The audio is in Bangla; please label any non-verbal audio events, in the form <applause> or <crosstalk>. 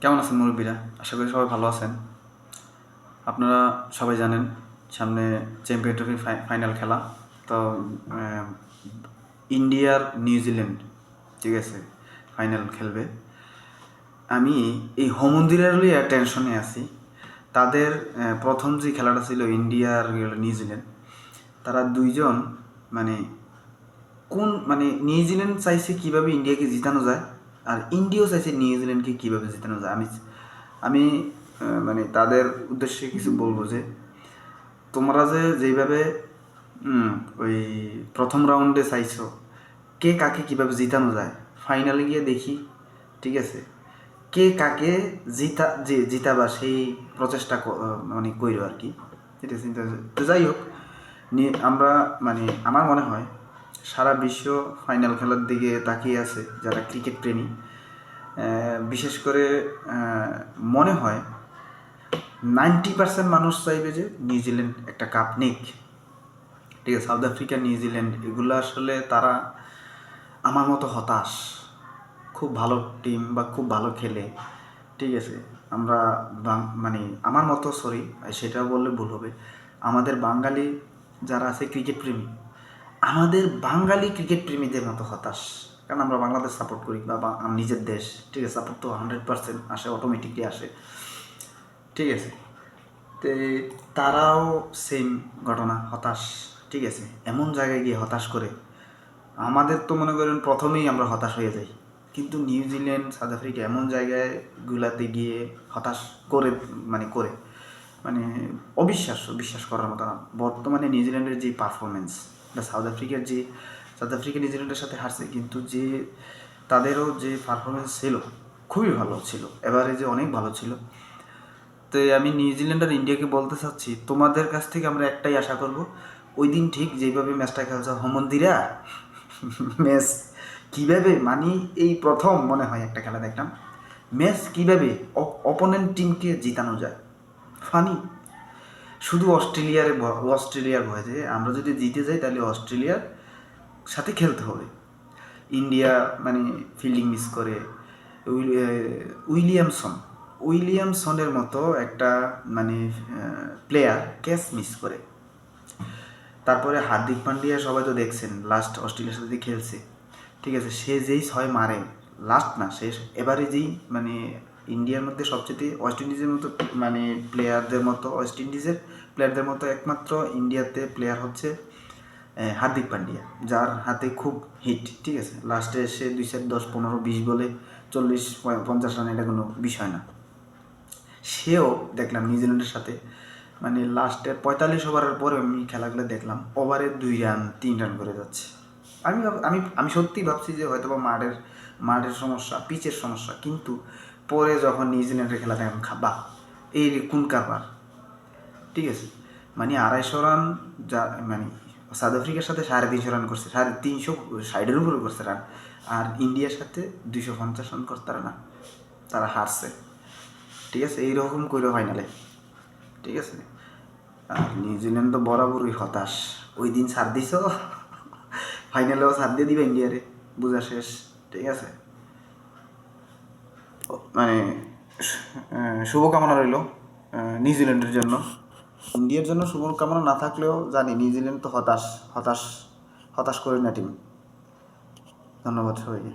কেমন আছেন মুরব্বীরা? আশা করি সবাই ভালো আছেন। আপনারা সবাই জানেন, সামনে চ্যাম্পিয়ন ট্রফি ফাইনাল খেলা। তো ইন্ডিয়ার নিউজিল্যান্ড ঠিক আছে ফাইনাল খেলবে। আমি এই হোমন্দিরের লিয়ে টেনশনে আছি। তাদের প্রথম যে খেলাটা ছিল ইন্ডিয়ার নিউজিল্যান্ড তারা দুইজন মানে কোন মানে নিউজিল্যান্ড চাইছে কীভাবে ইন্ডিয়াকে জিতানো যায়? আর ইন্ডিয়াও চাইছে নিউজিল্যান্ডকে কীভাবে জিতানো যায়? আমি আমি মানে তাদের উদ্দেশ্যে কিছু বলব যে, তোমরা যে যেইভাবে ওই প্রথম রাউন্ডে চাইছো, কে কাকে কীভাবে জিতানো যায়? ফাইনালে গিয়ে দেখি, ঠিক আছে? কে কাকে জিতা যে জিতাবা সেই প্রচেষ্টা মানে কইরো আর কি। ঠিক আছে? তো যাই হোক নিয়ে আমরা মানে আমার মনে হয় সারা বিশ্ব ফাইনাল খেলার দিকে তাকিয়ে আছে যারা ক্রিকেট প্রেমী। বিশেষ করে মনে হয় নাইনটি পার্সেন্ট মানুষ চাইবে যে নিউজিল্যান্ড একটা কাপ নিক। ঠিক আছে সাউথ আফ্রিকা নিউজিল্যান্ড এগুলো আসলে তারা আমার মতো হতাশ। খুব ভালো টিম বা খুব ভালো খেলে। ঠিক আছে, আমরা মানে আমার মতো সরি সেটা বললে ভুল হবে। আমাদের বাঙালি যারা আছে ক্রিকেট প্রেমী আমাদের বাঙালি ক্রিকেট প্রেমীদের মতো হতাশ। কারণ আমরা বাংলাদেশ সাপোর্ট করি বা নিজের দেশ, ঠিক আছে? সাপোর্ট তো হান্ড্রেড পার্সেন্ট আসে অটোমেটিকলি আসে। ঠিক আছে? তো তারাও সেম ঘটনা, হতাশ, ঠিক আছে? এমন জায়গায় গিয়ে হতাশ করে, আমাদের তো মনে করেন প্রথমেই আমরা হতাশ হয়ে যাই। কিন্তু নিউজিল্যান্ড সাউথ আফ্রিকা এমন জায়গায় গুলাতে গিয়ে হতাশ করে মানে করে মানে অবিশ্বাস্য, বিশ্বাস করার মতো না। বর্তমানে নিউজিল্যান্ডের যে পারফরমেন্স বা সাউথ আফ্রিকার যে সাউথ আফ্রিকা নিউজিল্যান্ডের সাথে হারছে, কিন্তু যে তাদেরও যে পারফরমেন্স ছিল, খুবই ভালো ছিল। এবারে যে অনেক ভালো ছিল। তো আমি নিউজিল্যান্ড আর ইন্ডিয়াকে বলতে চাচ্ছি, তোমাদের কাছ থেকে আমরা একটাই আশা করব ওই দিন ঠিক যেভাবে ম্যাচটা খেলছে, হোমন্দিরা ম্যাচ কীভাবে মানে এই প্রথম মনে হয় একটা খেলা দেখলাম ম্যাচ কীভাবে অপোনেন্ট টিমকে জিতানো যায়? ফানি শুধু অস্ট্রেলিয়ার অস্ট্রেলিয়ার ভয় যে আমরা যদি জিতে যাই, তাহলে অস্ট্রেলিয়ার সাথে খেলতে হবে। ইন্ডিয়া মানে ফিল্ডিং মিস করে। উইলিয়ামসন, উইলিয়ামসনের মতো একটা মানে প্লেয়ার ক্যাচ মিস করে। তারপরে হার্দিক পান্ডিয়া সবাই তো দেখছেন লাস্ট অস্ট্রেলিয়ার সাথে খেলছে। ঠিক আছে, সে যেই ছয় মারে লাস্ট না, সে এবারে যেই মানে ইন্ডিয়ার মধ্যে সবচেয়ে ওয়েস্ট ইন্ডিজের মতো মানে প্লেয়ারদের মতো ওয়েস্ট ইন্ডিজের প্লেয়ারদের মতো একমাত্র ইন্ডিয়াতে প্লেয়ার হচ্ছে হার্দিক পান্ডিয়া, যার হাতে খুব হিট ঠিক আছে? লাস্টে এসে দুই চার দশ পনেরো বিশ বলে চল্লিশ পঞ্চাশ রান এটা কোনো বিষয় না। সেও দেখলাম নিউজিল্যান্ডের সাথে মানে লাস্টে পঁয়তাল্লিশ ওভারের পরে আমি খেলাগুলো দেখলাম ওভারে দুই রান, তিন রান করে যাচ্ছে। আমি আমি আমি সত্যি ভাবছি যে হয়তো বা মাঠের মাঠের সমস্যা, পিচের সমস্যা, কিন্তু পরে যখন নিউজিল্যান্ডের খেলা দেখলাম খাবা এই কোন কারবার? ঠিক আছে? মানে আড়াইশো রান যা মানে সাউথ আফ্রিকার সাথে সাড়ে তিনশো রান করছে, সাড়ে তিনশো সাইডের উপরে করছে রান, আর ইন্ডিয়ার সাথে দুইশো পঞ্চাশ রান করতে না, তারা হারছে। ঠিক আছে? এইরকম করে ফাইনালে ঠিক আছে? আর নিউজিল্যান্ড তো বরাবরই হতাশ। ওই দিন ছাড় দিছ। ফাইনালেও <laughs> ছাড় দিয়ে দিবে ইন্ডিয়ারে, বোঝা শেষ। ঠিক আছে? মানে শুভকামনা রইল নিউজিল্যান্ডের জন্য। ইন্ডিয়ার জন্য শুভকামনা না থাকলেও জানি নিউজিল্যান্ড তো হতাশ হতাশ হতাশ করে না টিম ধন্যবাদ সবাইকে।